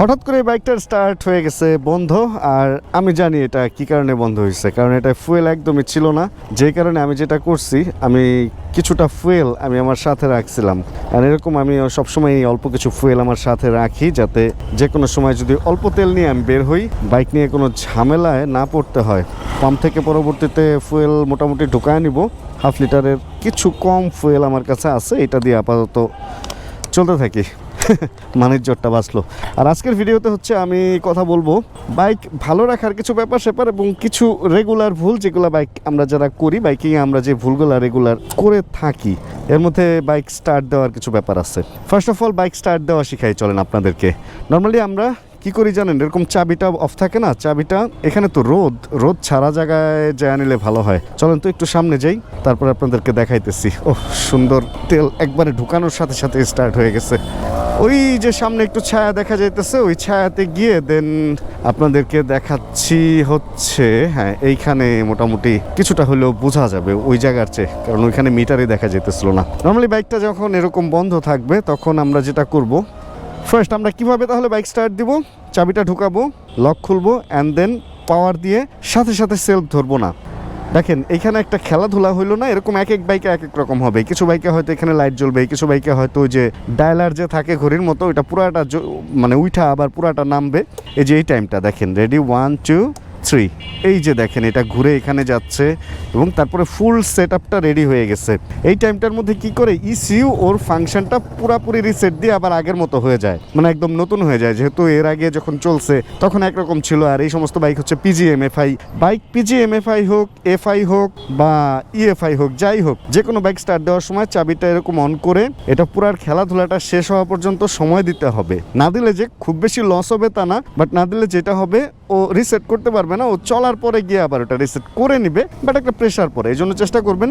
হঠাৎ করে বাইকটা স্টার্ট হয়ে গেছে বন্ধ, আর আমি জানি এটা কি কারণে বন্ধ হয়েছে, কারণ এটা ফুয়েল একদমই ছিল না। যে কারণে আমি যেটা করছি, আমি কিছুটা ফুয়েল আমি আমার সাথে রাখছিলাম। আর এরকম আমি সবসময় অল্প কিছু ফুয়েল আমার সাথে রাখি, যাতে যে কোনো সময় যদি অল্প তেল নিয়ে আমি বের হই, বাইক নিয়ে কোনো ঝামেলায় না পড়তে হয়। পাম্প থেকে পরবর্তীতে ফুয়েল মোটামুটি ঢুকায় নিব। হাফ লিটারের কিছু কম ফুয়েল আমার কাছে আছে, এটা দিয়ে আপাতত চলতে থাকি। মানের জোরটা বাঁচলো। আর আজকের ভিডিওতে হচ্ছে আমি কথা বলব বাইক ভালো রাখার কিছু ব্যাপার স্যাপার এবং কিছু রেগুলার ভুল যেগুলো বাইক আমরা যারা করি বাইকিংয়ে আমরা যে ভুলগুলো রেগুলার করে থাকি, এর মধ্যে বাইক স্টার্ট দেওয়ার কিছু ব্যাপার আছে। First of all bike start দেওয়া শিখাই চলেন আপনাদেরকে। নর্মালি আমরা কি করি জানেন? এরকম চাবিটা অফ থাকে না? চাবিটা এখানে তো রোদ। রোদ ছাড়া জায়গায় যায় নিলে ভালো হয়। চলেন তো একটু সামনে যাই, তারপর আপনাদেরকে দেখাইতেছি। ও সুন্দর তেল একবারে ঢুকানোর সাথে সাথে স্টার্ট হয়ে গেছে। ওই যে সামনে একটু ছায়া দেখা যাইতেছে, ওই ছায়াতে গিয়ে দেন আপনাদেরকে দেখাচ্ছি হচ্ছে হ্যাঁ এইখানে মোটামুটি কিছুটা হলেও বোঝা যাবে ওই জায়গার চেয়ে, কারণ ওইখানে মিটারে দেখা যেতেছিল না। নর্মালি বাইকটা যখন এরকম বন্ধ থাকবে, তখন আমরা যেটা করব ফার্স্ট আমরা কীভাবে তাহলে বাইক স্টার্ট দিব? চাবিটা ঢুকাবো লক খুলবো অ্যান্ড দেন পাওয়ার দিয়ে সাথে সাথে সেলফ ধরবো না। দেখেন, এখানে একটা খেলাধুলা হইল না, এরকম এক এক বাইকে এক এক রকম হবে। কিছু বাইকে হয়তো এখানে লাইট জ্বলবে, কিছু বাইকে হয়তো যে ডায়লার যে থাকে ঘড়ির মতো, ওইটা পুরাটা মানে উইঠা আবার পুরাটা নামবে। এই যে এই টাইমটা দেখেন রেডি ওয়ান টু থ্রি। এই যে দেখেন, এটা ঘুরে এখানে যাচ্ছে এবং তারপরে ফুল সেট আপটা রেডি হয়ে গেছে। এই টাইমটার মধ্যে কি করে? ইসিউ ওর ফাংশনটা পুরাপুরি রিসেট দিয়ে আবার আগের মতো হয়ে যায়। মানে একদম নতুন হয়ে যায়। যেহেতু এর আগে যখন চলছে, তখন একরকম ছিল। আর এই সমস্ত বাইক হচ্ছে PG PGMFI bike PG PGMFI হোক এফআই হোক বা ইএফআই হোক, যাই হোক যে কোনো বাইক স্টার্ট দেওয়ার সময় চাবিটা এরকম অন করে এটা পুরার খেলাধুলাটা শেষ হওয়া পর্যন্ত সময় দিতে হবে। না দিলে যে খুব বেশি লস হবে তা না বাট না দিলে যেটা হবে ও রিসেট করতে পারবে না। ও চলার পরে গিয়ে আবার ওটা রিসেট করে নিবে বাট একটা প্রেশার পরে। এই জন্য চেষ্টা করবেন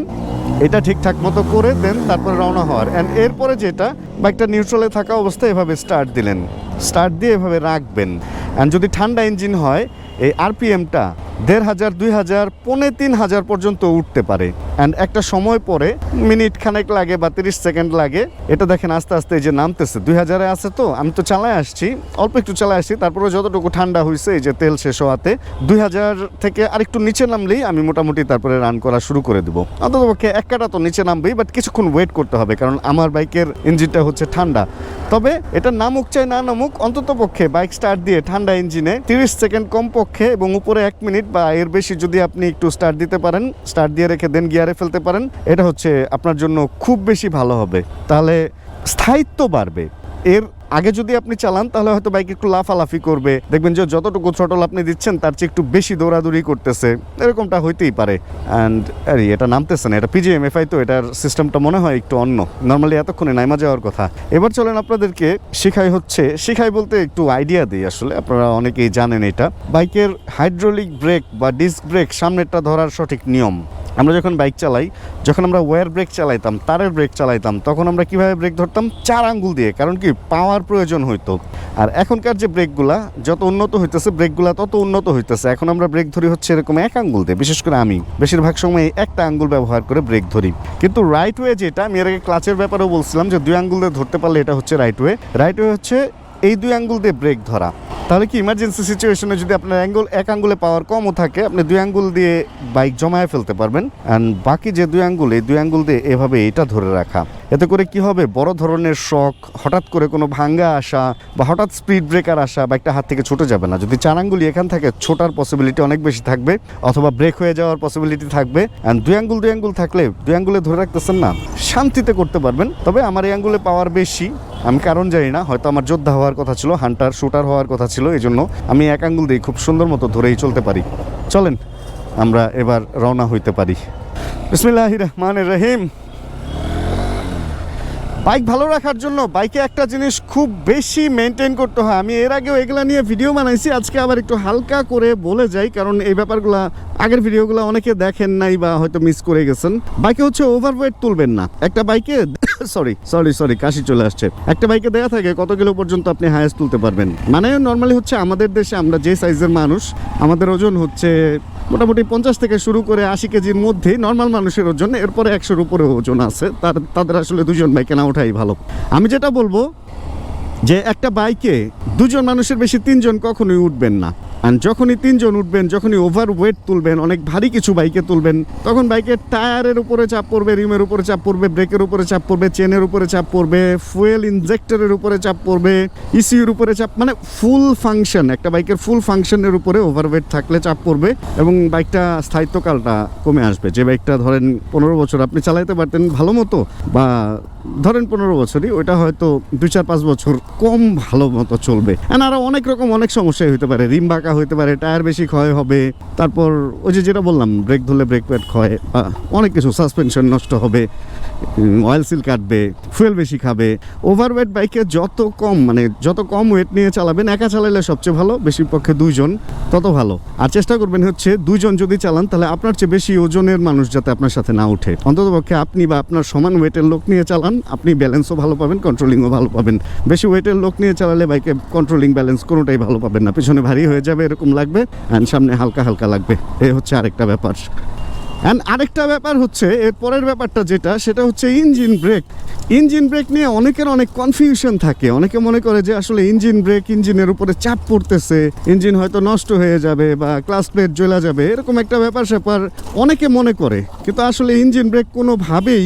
এটা ঠিকঠাক মতো করে দেন তারপরে রওনা হওয়ার। অ্যান্ড এরপরে যেটা বাইকটা নিউট্রালে থাকা অবস্থায় এভাবে স্টার্ট দিলেন। স্টার্ট দিয়ে এভাবে রাখবেন। অ্যান্ড যদি ঠান্ডা ইঞ্জিন হয়, এই আরপিএমটা দেড় হাজার, দুই হাজার, পৌনে তিন হাজার পর্যন্ত উঠতে পারে। অ্যান্ড একটা সময় পরে মিনিট খানেক লাগে বা তিরিশ সেকেন্ড লাগে। এটা দেখেন আস্তে আস্তে এই যে নামতেছে। দুই হাজারে আছে তো, আমি তো চালায় আসছি। অল্প একটু চালায় আসছি তারপরে যতটুকু ঠান্ডা হয়েছে এই যে তেল শেষ হওয়াতে, দুই হাজার থেকে আরেকটু নিচে নামলেই আমি মোটামুটি তারপরে রান করা শুরু করে দেবো। অন্তত পক্ষে এক কাটা তো নিচে নামবেই বাট কিছুক্ষণ ওয়েট করতে হবে, কারণ আমার বাইকের ইঞ্জিনটা হচ্ছে ঠান্ডা। তবে এটা নামুক চাই না নামুক অন্তত পক্ষে বাইক স্টার্ট দিয়ে ঠান্ডা ইঞ্জিনে তিরিশ সেকেন্ড কম পক্ষে এবং উপরে এক মিনিট বা এর বেশি যদি আপনি একটু স্টার্ট দিতে পারেন স্টার্ট দিয়ে রেখে দেন গিয়ারে ফেলতে পারেন, এটা হচ্ছে আপনার জন্য খুব বেশি ভালো হবে। তাহলে স্থায়িত্ব বাড়বে। এর আগে যদি আপনি চালান, তাহলে হয়তো বাইক একটু লাফালাফি করবে। দেখবেন যে যতটুকু ছটল আপনি দিচ্ছেন, তার চেয়ে একটু বেশি দৌড়াদৌড়ি করতেছে। এরকমটা হইতেই পারে। অ্যান্ড আরে, এটা নামতেছে না, এটা পিজিএমএফআই তো, এটার সিস্টেমটা মনে হয় একটু অন্য। নর্মালি এতক্ষণে নাইমা যাওয়ার কথা। এবার চলেন আপনাদেরকে শিখাই হচ্ছে, শিখাই বলতে একটু আইডিয়া দিই আসলে, আপনারা অনেকেই জানেন এটা। বাইকের হাইড্রোলিক ব্রেক বা ডিস্ক ব্রেক সামনেরটা ধরার সঠিক নিয়ম। আমরা যখন বাইক চালাই, যখন আমরা ওয়ার ব্রেক চালাইতাম, তারের ব্রেক চালাইতাম, তখন আমরা কীভাবে ব্রেক ধরতাম? চার আঙ্গুল দিয়ে, কারণ কি? পাওয়ার প্রয়োজন হইতো। আর এখনকার যে ব্রেকগুলা যত উন্নত হইতেছে ব্রেকগুলা তত উন্নত হইতেছে। এখন আমরা ব্রেক ধরি হচ্ছে এরকম এক আঙ্গুল দিয়ে, বিশেষ করে আমি। বেশিরভাগ সময় একটা আঙ্গুল ব্যবহার করে ব্রেক ধরি। কিন্তু রাইট ওয়ে যেটা, আমি এর আগে ক্লাচের ব্যাপারেও বলছিলাম যে দুই আঙ্গুল দিয়ে ধরতে পারলে এটা হচ্ছে রাইট ওয়ে রাইট ওয়ে হচ্ছে এই দুই আঙ্গুল দিয়ে ব্রেক ধরা। তাহলে কি ইমার্জেন্সি সিচুয়েশনে যদি আপনার অ্যাঙ্গুল এক আঙ্গুলে পাওয়ার কমও থাকে, আপনি দুই আঙ্গুল দিয়ে বাইক জমায়ে ফেলতে পারবেন। অ্যান্ড বাকি যে দুই আঙ্গুল, এই দুই আঙ্গুল দিয়ে এভাবে এটা ধরে রাখা। এতে করে কি হবে? বড় ধরনের শখ হঠাৎ করে কোনো ভাঙ্গা আসা বা হঠাৎ স্পিড ব্রেকার আসা বাইকটা হাত থেকে ছুটে যাবে না। যদি চার আঙ্গুলি এখান থেকে ছোটার পসিবিলিটি অনেক বেশি থাকবে, অথবা ব্রেক হয়ে যাওয়ার পসিবিলিটি থাকবে। অ্যান্ড দুই আঙ্গুল দুই আঙ্গুল থাকলে, দুই আঙ্গুলে ধরে রাখতেছেন না, শান্তিতে করতে পারবেন। তবে আমার এই আঙ্গুলে পাওয়ার বেশি আমি কারণ জানি না, হয়তো আমার যোদ্ধা হওয়ার কথা ছিল, হান্টার, শুটার হওয়ার কথা ছিল এই জন্য আমি এক আঙ্গুল দিয়ে খুব সুন্দর মতো ধরেই চলতে পারি। চলেন, আমরা এবার রওনা হইতে পারি। বিসমিল্লাহ রহমান রহিম। বাইক ভালো রাখার জন্য বাইকে একটা জিনিস খুব বেশি মেনটেন করতে হয়। আমি এর আগেও এগুলা নিয়ে ভিডিও বানাইছি, আজকে আবার একটু হালকা করে বলে যাই, কারণ এই ব্যাপারগুলো আগের ভিডিওগুলো অনেকে দেখেন নাই বা হয়তো মিস করে গেছেন। বাইকে হচ্ছে ওভারওয়েট তুলবেন না। একটা বাইকে সরি সরি সরি কাশি চলে আসছে। একটা বাইকে দেয়া থাকে, কত কিলো পর্যন্ত আপনি হায়েস্ট তুলতে পারবেন। মানে নর্মালি হচ্ছে আমাদের দেশে আমরা যে সাইজের মানুষ, আমাদের ওজন হচ্ছে মোটামুটি পঞ্চাশ থেকে শুরু করে আশি কেজির মধ্যেই নর্মাল মানুষের ওজন, এরপরে একশোর উপরে ওজন আছে। তার, তাদের আসলে দুজন বাইকে না ওঠাই ভালো। আমি যেটা বলব যে একটা বাইকে দুজন মানুষের বেশি তিনজন কখনোই উঠবেন না। আর যখনই তিনজন উঠবেন, যখনই ওভার ওয়েট তুলবেন, অনেক ভারী কিছু বাইকে তুলবেন, তখন বাইকের টায়ারের উপরে চাপ পড়বে রিমের উপরে চাপ পড়বে ব্রেকের উপরে চাপ পড়বে চেনের উপরে চাপ পড়বে ফুয়েল ইনজেক্টরের উপরে চাপ পড়বে ইসিউর উপরে চাপ মানে ফুল ফাংশন একটা বাইকের ফুল ফাংশনের উপরে ওভারওয়েট থাকলে চাপ পড়বে এবং বাইকটা স্থায়িত্বকালটা কমে আসবে। যে বাইকটা ধরেন পনেরো বছর আপনি চালাইতে পারতেন ভালো মতো বা ধরেন পনেরো বছরই, ওইটা হয়তো দুই চার পাঁচ বছর কম ভালো মতো চলবে। And আরও অনেক রকম অনেক সমস্যাই হতে পারে। রিম বাঁকা হতে পারে, টায়ার বেশি ক্ষয় হবে। তারপর ওই যে যেটা বললাম ব্রেক ধরলে ব্রেক প্যাড ক্ষয় অনেক কিছু সাসপেনশন নষ্ট হবে অয়েল সিল কাটবে ফুয়েল বেশি খাবে। ওভারওয়েট বাইকে যত কম মানে যত কম ওয়েট নিয়ে চালাবেন, একা চালালে সবচেয়ে ভালো বেশি পক্ষে দুইজন, তত ভালো। আর চেষ্টা করবেন হচ্ছে, দুইজন যদি চালান, তাহলে আপনার চেয়ে বেশি ওজনের মানুষ যাতে আপনার সাথে না ওঠে। অন্তত পক্ষে আপনি বা আপনার সমান ওয়েটের লোক নিয়ে চালান, আপনি ব্যালেন্সও ভালো পাবেন কন্ট্রোলিংও ভালো পাবেন। বেশি ওয়েটের লোক নিয়ে চালালে বাইকে কন্ট্রোলিং ব্যালেন্স কোনোটাই ভালো পাবেন না, পিছনে ভারী হয়ে যাবে এরকম লাগবে অ্যান্ড সামনে হালকা হালকা লাগবে। এই হচ্ছে আরেকটা ব্যাপার। অ্যান্ড আরেকটা ব্যাপার হচ্ছে, এর পরের ব্যাপারটা যেটা, সেটা হচ্ছে ইঞ্জিন ব্রেক ইঞ্জিন ব্রেক নিয়ে অনেকের অনেক কনফিউশন থাকে। অনেকে মনে করে যে আসলে ইঞ্জিন ব্রেক ইঞ্জিনের উপরে চাপ পড়তেছে ইঞ্জিন হয়তো নষ্ট হয়ে যাবে বা ক্লাস প্লেট জ্বলা যাবে, এরকম একটা ব্যাপার স্যাপার অনেকে মনে করে। কিন্তু আসলে ইঞ্জিন ব্রেক কোনোভাবেই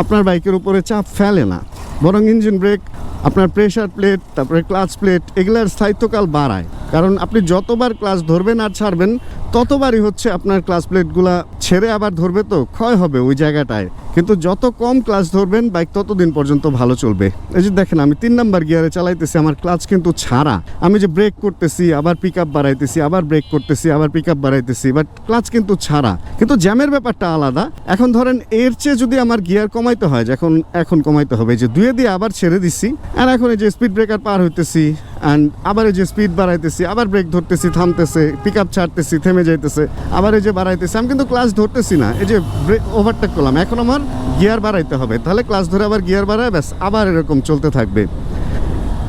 আপনার বাইকের উপরে চাপ ফেলে না। বরং ইঞ্জিন ব্রেক আপনার প্রেশার প্লেট তারপরে ক্লাচ প্লেট এগুলার স্থায়িত্বকাল বাড়ায়। কারণ আপনি যতবার ক্লাস ধরবেন আর ছাড়বেন, ততবারই হচ্ছে আপনার ক্লাস প্লেটগুলা ছেড়ে আবার ধরবে তো ক্ষয় হবে ওই জায়গাটায়। কিন্তু যত কম ক্লাস ধরবেন বাইক ততদিন পর্যন্ত ভালো চলবে। এই যে দেখেন, আমি তিন নাম্বার গিয়ারে চালাইতেছি, আমার ক্লাচ কিন্তু ছাড়া। আমি যে ব্রেক করতেছি, আবার পিক আপ বাড়াইতেছি, আবার ব্রেক করতেছি, আবার পিক আপ বাড়াইতেছি বাট ক্লাচ কিন্তু ছাড়া। কিন্তু জ্যামের ব্যাপারটা আলাদা। এখন ধরেন এর চেয়ে যদি আমার গিয়ার কমাইতে হয় এখন এখন কমাইতে হবে যে দুয়ে দিয়ে আবার ছেড়ে দিচ্ছি আর এখন এই যে স্পিড ব্রেকার পার হইতেছি অ্যান্ড আবার যে স্পিড বাড়াইতেছি, আবার ব্রেক ধরতেছি, থামতেছে পিক আপ ছাড়তেছি, থেমে যাইতেছে, আবার যে বাড়াইতেছি, আমি কিন্তু ক্লাস ধরতেছি না। এই যে ব্রেক ওভারটেক করলাম, এখন আমার গিয়ার বাড়াইতে হবে। তাহলে ক্লাস ধরে আবার গিয়ার বাড়ায়, ব্যাস, আবার এরকম চলতে থাকবে।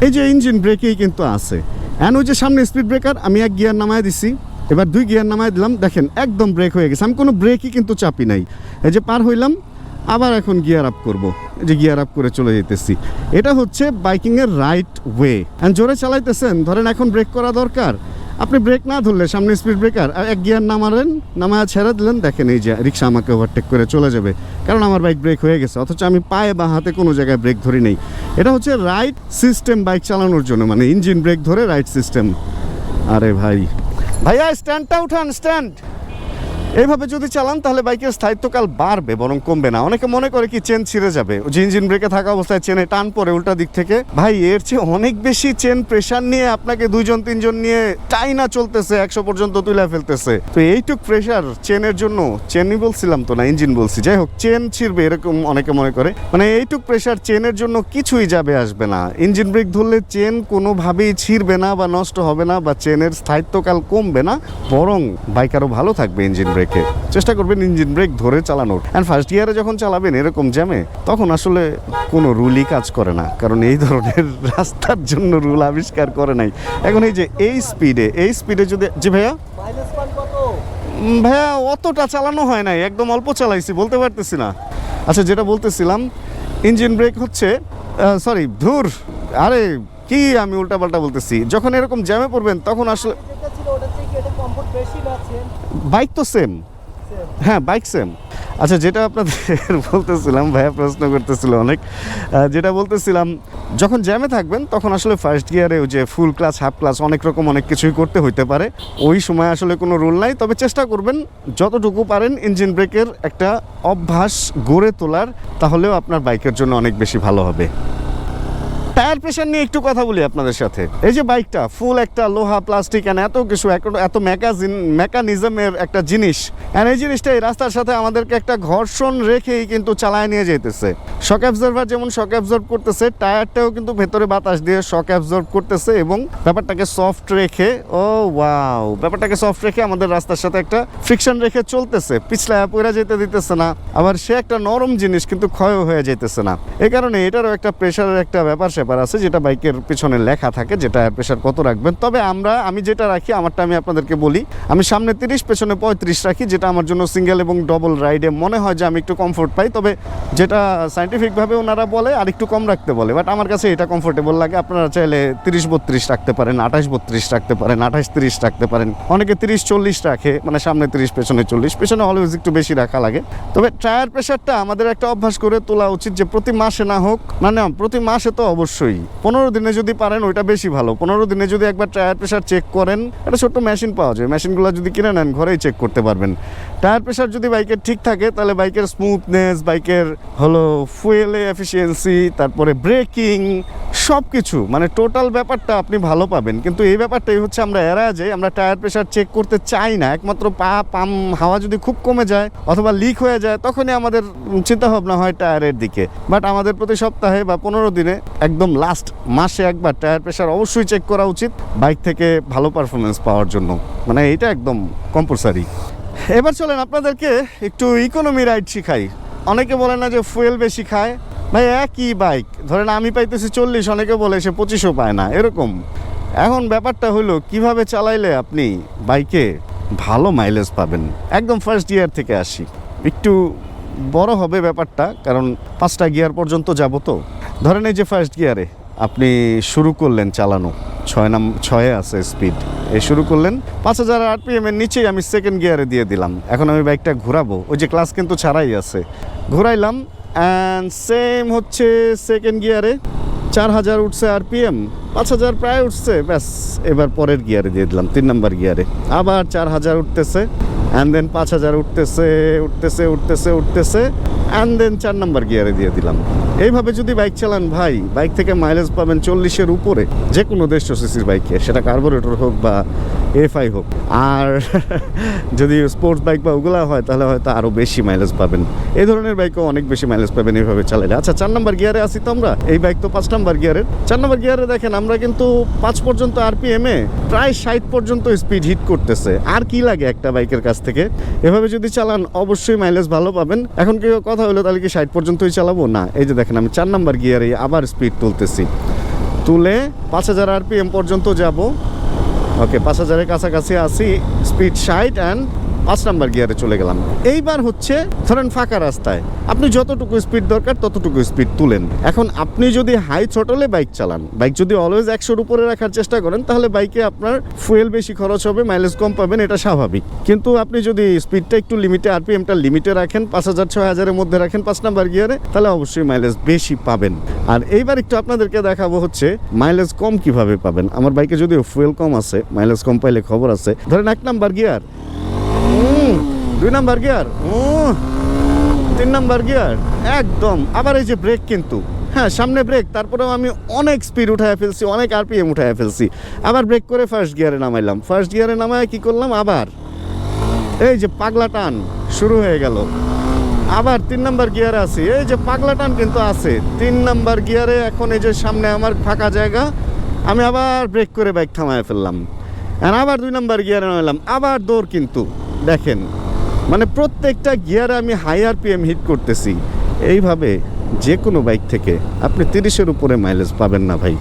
এই যে ইঞ্জিন ব্রেকেই কিন্তু আছে। অ্যান্ড ওই যে সামনে স্পিড ব্রেকার আমি এক গিয়ার নামায় দিছি। এবার দুই গিয়ার নামায় দিলাম। দেখেন, একদম ব্রেক হয়ে গেছে। আমি কোনো ব্রেকই কিন্তু চাপি নাই। এই যে পার হইলাম আবার এখন গিয়ার আপ করব। যে গিয়ার আপ করে চলে যেতেছি। এটা হচ্ছে বাইকিংয়ের রাইট ওয়ে অ্যান্ড জোরে চালাইতেছেন, ধরেন এখন ব্রেক করা দরকার। আপনি ব্রেক না ধরলে, সামনে স্পিড ব্রেকার এক গিয়ার নামালেন, নামায় ছেড়ে দিলেন, দেখেন এই যে রিক্সা আমাকে ওভারটেক করে চলে যাবে। কারণ আমার বাইক ব্রেক হয়ে গেছে, অথচ আমি পায়ে বা হাতে কোনো জায়গায় ব্রেক ধরি নেই। এটা হচ্ছে রাইট সিস্টেম বাইক চালানোর জন্য মানে ইঞ্জিন ব্রেক ধরে রাইট সিস্টেম আরে ভাই। ভাইয়া স্ট্যান্ডটা উঠান স্ট্যান্ড এইভাবে যদি চালান, তাহলে বাইকের স্থায়িত্বকাল বাড়বে, বরং কমবে না। অনেকে মনে করে কি চেন ছিঁড়ে যাবে। যে ইঞ্জিন ব্রেকে থাকা অবস্থায় চেনে টান পরে উল্টা দিক থেকে। ভাই, এর চেয়ে অনেক বেশি চেন প্রেশার নিয়ে আপনাকে দুইজন, তিনজন নিয়ে টাইনা চলতেছে, একশো পর্যন্ত তুলে ফেলতেছে। তো এইটুক প্রেশার চেনের জন্য, চেনই বলছিলাম তো না ইঞ্জিন বলছি। যাই হোক, চেন ছিঁড়বে এরকম অনেকে মনে করে। মানে এইটুক প্রেশার চেনের জন্য কিছুই যাবে, আসবে না। ইঞ্জিন ব্রেক ধরলে চেন কোনোভাবেই ছিঁড়বে না বা নষ্ট হবে না, বা চেনের স্থায়িত্বকাল কমবে না, বরং বাইক আরও ভালো থাকবে ইঞ্জিন ব্রেকে চেষ্টা করবেন ইঞ্জিন ব্রেক ধরে চালানোর। অ্যান্ড ফার্স্ট গিয়ারে যখন চালাবেন এরকম জ্যামে তখন আসলে কোনো রুলই কাজ করে না। কারণ এই ধরনের রাস্তার জন্য রুল আবিষ্কার করে নাই। এখন এই যে এই স্পিডে এই স্পিডে যদি জি ভাইয়া? ভাইয়া, অতটা চালানো হয় নাই। একদম অল্প চালাইছি, বলতে পারতেছি না। আচ্ছা যেটা বলতেছিলাম, ইঞ্জিন ব্রেক হচ্ছে সরি ধুর, আরে, কি আমি উল্টাপাল্টা বলতেছি। যখন এরকম জ্যামে পড়বেন, তখন আসলে বাইক তো সেম হ্যাঁ বাইক সেম আচ্ছা যেটা আপনাদের বলতেছিলাম ভাইয়া প্রশ্ন করতেছিল অনেক। যেটা বলতেছিলাম যখন জ্যামে থাকবেন তখন আসলে ফার্স্ট গিয়ারে যে ফুল ক্লাস হাফ ক্লাস অনেক রকম অনেক কিছুই করতে হইতে পারে। ওই সময় আসলে কোনো রুল নাই তবে চেষ্টা করবেন যতটুকু পারেন ইঞ্জিন ব্রেকের একটা অভ্যাস গড়ে তোলার তাহলেও আপনার বাইকের জন্য অনেক বেশি ভালো হবে। টায়ার প্রেশার নিয়ে একটু কথা বলি আপনাদের সাথে। এই যে বাইকটা ফুল একটা লোহা প্লাস্টিক এত কিছু, এত মেকাজিন মেকানিজমের একটা জিনিস। এন্ড এই জিনিসটা এই রাস্তার সাথে আমাদেরকে একটা ঘর্ষণ রেখেই কিন্তু চালায় নিয়ে যেতেছে শক অ্যাবজর্ভার যেমন শক অ্যাবজর্ব করতেছে টায়ারটাও কিন্তু ভেতরে বাতাস দিয়ে শক অ্যাবজর্ব করতেছে এবং ব্যাপারটাকে সফট রেখে, ও ওয়াও ব্যাপারটাকে সফট রেখে আমাদের রাস্তার সাথে একটা ফ্রিকশন রেখে চলতেছে। পিছলায় পড়ে যেতে দিতেছে না। আবার সে একটা নরম জিনিস কিন্তু ক্ষয় হয়ে যেতেছে না। এই কারণে এটারও একটা প্রেশারের একটা ব্যাপার পেপার আছে যেটা বাইকের পেছনে লেখা থাকে যে টায়ার প্রেশার কত রাখবেন। তবে আমরা, আমি যেটা রাখি, আমারটা আমি আপনাদেরকে বলি, আমি সামনে তিরিশ, পেছনে পঁয়ত্রিশ রাখি, যেটা আমার জন্য সিঙ্গেল এবং ডবল রাইডে মনে হয় যে আমি একটু কমফোর্ট পাই। তবে যেটা সাইন্টিফিকভাবে ওনারা বলে, আর একটু কম রাখতে বলে। বাট আমার কাছে এটা কমফোর্টেবল লাগে। আপনারা চাইলে তিরিশ, বত্রিশ রাখতে পারেন, আঠাশ, বত্রিশ রাখতে পারেন, আঠাশ, তিরিশ রাখতে পারেন। অনেকে তিরিশ, চল্লিশ রাখে মানে সামনে তিরিশ, পেছনে চল্লিশ, পেছনে অলওয়েজ একটু বেশি রাখা লাগে। তবে টায়ার প্রেশারটা আমাদের একটা অভ্যাস করে তোলা উচিত যে প্রতি মাসে না হোক না না প্রতি মাসে তো অবশ্যই পনেরো দিনে যদি পারেন, ওইটা বেশি ভালো। পনেরো দিনে যদি একবার টায়ার প্রেশার চেক করেন, একটা ছোট্ট মেশিন পাওয়া যায়। মেশিনগুলো যদি কিনে নেন, ঘরেই চেক করতে পারবেন। টায়ার প্রেশার যদি বাইকের ঠিক থাকে, তাহলে বাইকের স্মুথনেস বাইকের হলো ফুয়েলে এফিসিয়েন্সি তারপরে ব্রেকিং সব কিছু মানে টোটাল ব্যাপারটা আপনি ভালো পাবেন। কিন্তু এই ব্যাপারটাই হচ্ছে আমরা এড়া যাই, আমরা টায়ার প্রেশার চেক করতে চাই না। একমাত্র পা পাম হাওয়া যদি খুব কমে যায়, অথবা লিক হয়ে যায়, তখনই আমাদের চিন্তা ভাবনা হয় টায়ারের দিকে। বাট আমাদের প্রতি সপ্তাহে বা পনেরো দিনে একদম লাস্ট মাসে একবার টায়ার প্রেশার অবশ্যই চেক করা উচিত। বাইক থেকে ভালো পারফরমেন্স পাওয়ার জন্য। মানে এটা একদম কম্পালসারি এবার চলেন আপনাদেরকে একটু ইকোনমি রাইড শিখাই। অনেকে বলে না যে ফুয়েল বেশি খায়। ভাই, একই বাইক ধরেন আমি পাইতেছি চল্লিশ, অনেকে বলে সে পঁচিশও পায় না। এরকম। এখন ব্যাপারটা হলো, কীভাবে চালাইলে আপনি বাইকে ভালো মাইলেজ পাবেন? একদম ফার্স্ট ইয়ার থেকে আসি। একটু বড় হবে ব্যাপারটা, কারণ পাঁচটা গিয়ার পর্যন্ত যাব তো। ধরেন এই যে ফার্স্ট গিয়ারে আপনি শুরু করলেন চালানো, ছয় নাম, ছয়ে আছে স্পিড এই শুরু করলেন, পাঁচ হাজার আরপিএম এর নিচেই আমি সেকেন্ড গিয়ারে দিয়ে দিলাম। এখন আমি বাইকটা ঘোরাবো। ওই যে ক্লাস কিন্তু ছাড়াই আছে। ঘোরাইলাম অ্যান্ড সেম হচ্ছে সেকেন্ড গিয়ারে। চার হাজার উঠছে আরপিএম, পাঁচ হাজার প্রায় উঠছে, ব্যাস, এবার পরের গিয়ারে দিয়ে দিলাম, তিন নম্বর গিয়ারে। আবার চার হাজার উঠতেছে। অ্যান্ড দেন পাঁচ হাজার উঠতেছে উঠতেছে উঠতেছে উঠতেছে অ্যান্ড দেন চার নম্বর গিয়ারে দিয়ে দিলাম। এইভাবে যদি বাইক চালান ভাই, বাইক থেকে মাইলেজ পাবেন চল্লিশের উপরে যে কোনো দেড়শো সিসির বাইকে, সেটা কার্বোরেটর হোক বা এফআই হোক। আর যদি স্পোর্টস বাইক বা ওগুলা হয়, তাহলে হয়তো আরও বেশি মাইলেজ পাবেন। এই ধরনের বাইকও অনেক বেশি মাইলেজ পাবেন এইভাবে চালালে আচ্ছা চার নম্বর গিয়ারে আসি তো আমরা। এই বাইক তো পাঁচ নম্বর গিয়ারের চার নম্বর গিয়ারে দেখেন, আমরা কিন্তু পাঁচ পর্যন্ত আরপিএমে প্রায় ষাট পর্যন্ত স্পিড হিট করতেছে। আর কি লাগে একটা বাইকের কাছ থেকে? এভাবে যদি চালান, অবশ্যই মাইলেজ ভালো পাবেন। এখন কেউ কথা হলো, তাহলে কি ষাট পর্যন্তই চালাবো? না, এই যে দেখেন, আমি চার নম্বর গিয়ারে আবার স্পিড তুলতেছি। তুলে পাঁচ হাজার আরপিএম পর্যন্ত যাব। ওকে পাঁচ হাজারের কাছাকাছি আসি স্পিড ষাট অ্যান্ড পাঁচ নাম্বার গিয়ারে চলে গেলাম। এইবার হচ্ছে ধরেন ফাঁকা রাস্তায়, আপনি যতটুকু স্পিড দরকার ততটুকু স্পিড তুলেন। এখন আপনি যদি হাই থ্রটলে বাইক চালান বাইক যদি অলওয়েজ একশোর উপরে রাখার চেষ্টা করেন, তাহলে বাইকে আপনার ফুয়েল বেশি খরচ হবে মাইলেজ কম পাবেন, এটা স্বাভাবিক। কিন্তু আপনি যদি স্পিডটা একটু লিমিটে আরপিএমটা লিমিটে রাখেন, পাঁচ হাজার, ছয় হাজারের মধ্যে রাখেন পাঁচ নাম্বার গিয়ারে, তাহলে অবশ্যই মাইলেজ বেশি পাবেন। আর এইবার একটু আপনাদেরকে দেখাবো হচ্ছে মাইলেজ কম কীভাবে পাবেন। আমার বাইকে যদিও ফুয়েল কম আছে মাইলেজ কম পাইলে খবর আছে। ধরেন এক নাম্বার গিয়ার দুই নাম্বার গিয়ার? উম, তিন নাম্বার গিয়ার? একদম আবার এই যে ব্রেক কিন্তু। হ্যাঁ সামনে ব্রেক তারপরেও আমি অনেক স্পিড উঠায় ফেলছি অনেক আরপিএম উঠায় ফেলছি। আবার ব্রেক করে ফার্স্ট গিয়ারে নামাইলাম। ফার্স্ট গিয়ারে নামায় কি করলাম? আবার। এই যে পাগলা টান শুরু হয়ে গেল। আবার তিন নাম্বার গিয়ারে আছি। এই যে পাগলা টান কিন্তু আছে। তিন নাম্বার গিয়ারে এখন এই যে সামনে আমার ফাঁকা জায়গা আমি আবার ব্রেক করে বাইক থামায় ফেললাম। আর আবার দুই নাম্বার গিয়ারে নামালাম আবার দৌড় কিন্তু। দেখেন মানে প্রত্যেকটা গিয়ারে আমি হাই আরপিএম হিট করতেছি। এইভাবে যে কোনো বাইক থেকে, আপনি তিরিশের উপরে মাইলেজ পাবেন না ভাই।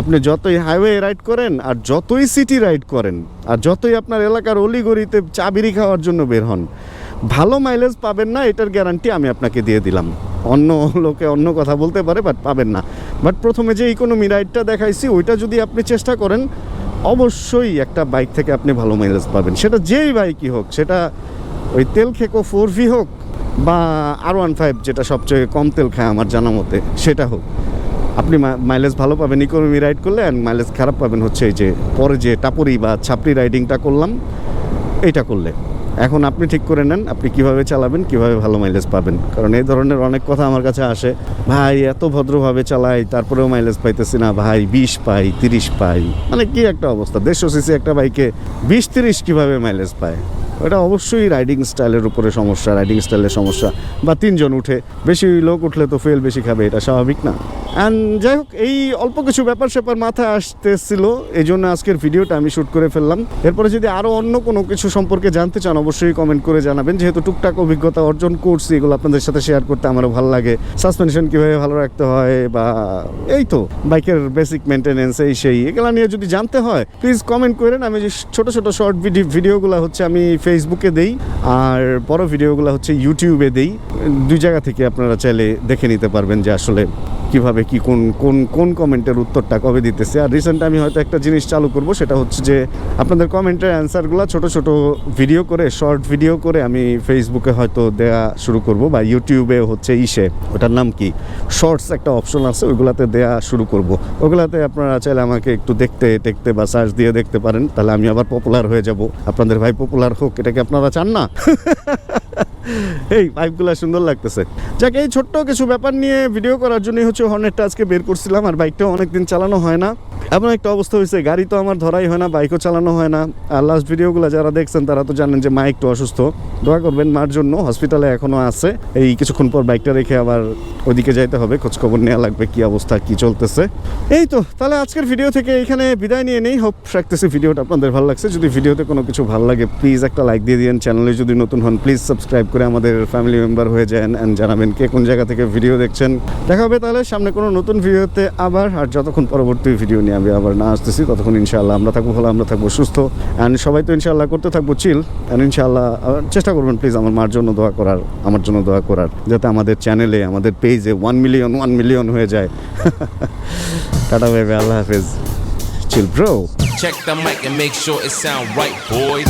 আপনি যতই হাইওয়ে রাইড করেন আর যতই সিটি রাইড করেন, আর যতই আপনার এলাকার অলিগড়িতে চা বিড়ি খাওয়ার জন্য বের হন, ভালো মাইলেজ পাবেন না, এটার গ্যারান্টি আমি আপনাকে দিয়ে দিলাম। অন্য লোকে অন্য কথা বলতে পারে বাট পাবেন না। বাট প্রথমে যে ইকোনমি রাইডটা দেখাইছি, ওইটা যদি আপনি চেষ্টা করেন, অবশ্যই একটা বাইক থেকে আপনি ভালো মাইলেজ পাবেন। সেটা যেই বাইকই হোক, সেটা ওই তেল খেকো ফোর ভি হোক বা আর ওয়ান ফাইভ যেটা সবচেয়ে কম তেল খায় আমার জানা মতে, সেটা হোক। আপনি মাইলেজ ভালো পাবেন ইকোনমি রাইড করলে অ্যান্ড মাইলেজ খারাপ পাবেন হচ্ছে এই যে পরে যে টাপুরি বা ছাপড়ি রাইডিংটা করলাম, এইটা করলে। এখন আপনি ঠিক করে নেন, আপনি কীভাবে চালাবেন, কীভাবে ভালো মাইলেজ পাবেন। কারণ এই ধরনের অনেক কথা আমার কাছে আসে, ভাই, এত ভদ্রভাবে চালাই, তারপরেও মাইলেজ পাইতেছি না, ভাই, বিশ পাই, তিরিশ পাই। মানে কি একটা অবস্থা? দেড়শো সিসি একটা বাইকে বিশ, তিরিশ কীভাবে মাইলেজ পায়? ওটা অবশ্যই রাইডিং স্টাইলের উপরে সমস্যা রাইডিং স্টাইলের সমস্যা। বা তিনজন উঠে, বেশি লোক উঠলে তো ফেল বেশি খাবে, এটা স্বাভাবিক না। অ্যান্ড যাই হোক, এই অল্প কিছু ব্যাপার স্যাপার মাথায় আসতেছিল এই জন্য আজকের ভিডিওটা আমি শ্যুট করে ফেললাম। এরপরে যদি আরও অন্য কোনো কিছু সম্পর্কে জানতে চান, অবশ্যই কমেন্ট করে জানাবেন। যেহেতু টুকটাক অভিজ্ঞতা অর্জন করছি, এগুলো আপনাদের সাথে শেয়ার করতে আমারও ভালো লাগে। সাসপেনশন কীভাবে ভালো রাখতে হয়, বা এই তো বাইকের বেসিক মেনটেনেন্স এই সেই, এগুলো নিয়ে যদি জানতে হয় প্লিজ কমেন্ট করেন। আমি যে ছোট ছোট শর্ট ভিডিও ভিডিওগুলো হচ্ছে, আমি ফেসবুকে দেই, আর বড় ভিডিওগুলো হচ্ছে ইউটিউবে দেই। দুই জায়গা থেকে আপনারা চাইলে দেখে নিতে পারবেন যে আসলে কীভাবে কি, কোন কোন কোন কমেন্টের উত্তরটা কবে দিতেছে? আর রিসেন্ট আমি হয়তো একটা জিনিস চালু করব, সেটা হচ্ছে যে আপনাদের কমেন্টের অ্যান্সারগুলো ছোট ছোট ভিডিও করে, শর্ট ভিডিও করে আমি ফেসবুকে হয়তো দেয়া শুরু করব বা ইউটিউবে হচ্ছে ইসে, ওটার নাম কি? শর্টস একটা অপশন আছে, ওইগুলাতে দেয়া শুরু করব। ওগুলাতে আপনারা চাইলে আমাকে একটু দেখতে দেখতে বা সার্চ দিয়ে দেখতে পারেন, তাহলে আমি আবার পপুলার হয়ে যাব। আপনাদের ভাই পপুলার হোক, এটা কি আপনারা চান না? এই পাইপগুলো সুন্দর লাগতেছে। যাক, এই ছোট্ট কিছু ব্যাপার নিয়ে ভিডিও করার জন্যই হচ্ছে হর্নেটটা আজকে বের করছিলাম, আর বাইকটা অনেকদিন চালানো হয় না। এমন একটা অবস্থা হয়েছে, গাড়ি তো আমার ধরাই হয় না বাইকও চালানো হয় না। আর লাস্ট ভিডিওগুলো যারা দেখছেন, তারা তো জানেন যে মা একটু অসুস্থ। দোয়া করবেন মার জন্য হসপিটালে এখনও আছে। এই কিছুক্ষণ পর বাইকটা রেখে আবার ওদিকে যাইতে হবে, খোঁজখবর নেওয়া লাগবে, কি অবস্থা, কি চলতেছে। এই তো, তাহলে আজকের ভিডিও থেকে এখানে বিদায় নিয়ে নেই। হোপ রাখতেছি ভিডিওটা আপনাদের ভালো লাগছে। যদি ভিডিওতে কোনো কিছু ভালো লাগে প্লিজ একটা লাইক দিয়ে দিন চ্যানেলে যদি নতুন হন প্লিজ সাবস্ক্রাইব করে আমাদের ফ্যামিলি মেম্বার হয়ে যান অ্যান্ড জানাবেন কে কোন জায়গা থেকে ভিডিও দেখছেন। দেখা হবে তাহলে সামনে কোনো নতুন ভিডিওতে আবার। আর যতক্ষণ পরবর্তী ভিডিও নিয়ে আমি আবার না আসতেছি ততক্ষণ ইনশাল্লাহ আমরা থাকব ভালো আমরা থাকব সুস্থ। অ্যান্ড সবাই তো ইনশাল্লাহ করতে থাকব চিল অ্যান্ড ইনশাল্লাহ চেষ্টা করবেন প্লিজ আমার মার জন্য দোয়া করার আমার জন্য দোয়া করার যাতে আমাদের চ্যানেলে আমাদের পেজে ওয়ান মিলিয়ন ওয়ান মিলিয়ন হয়ে যায়। টাটা ভাই আল্লাহ হাফেজ। Chill bro Check the mic and make sure it sound right, boys.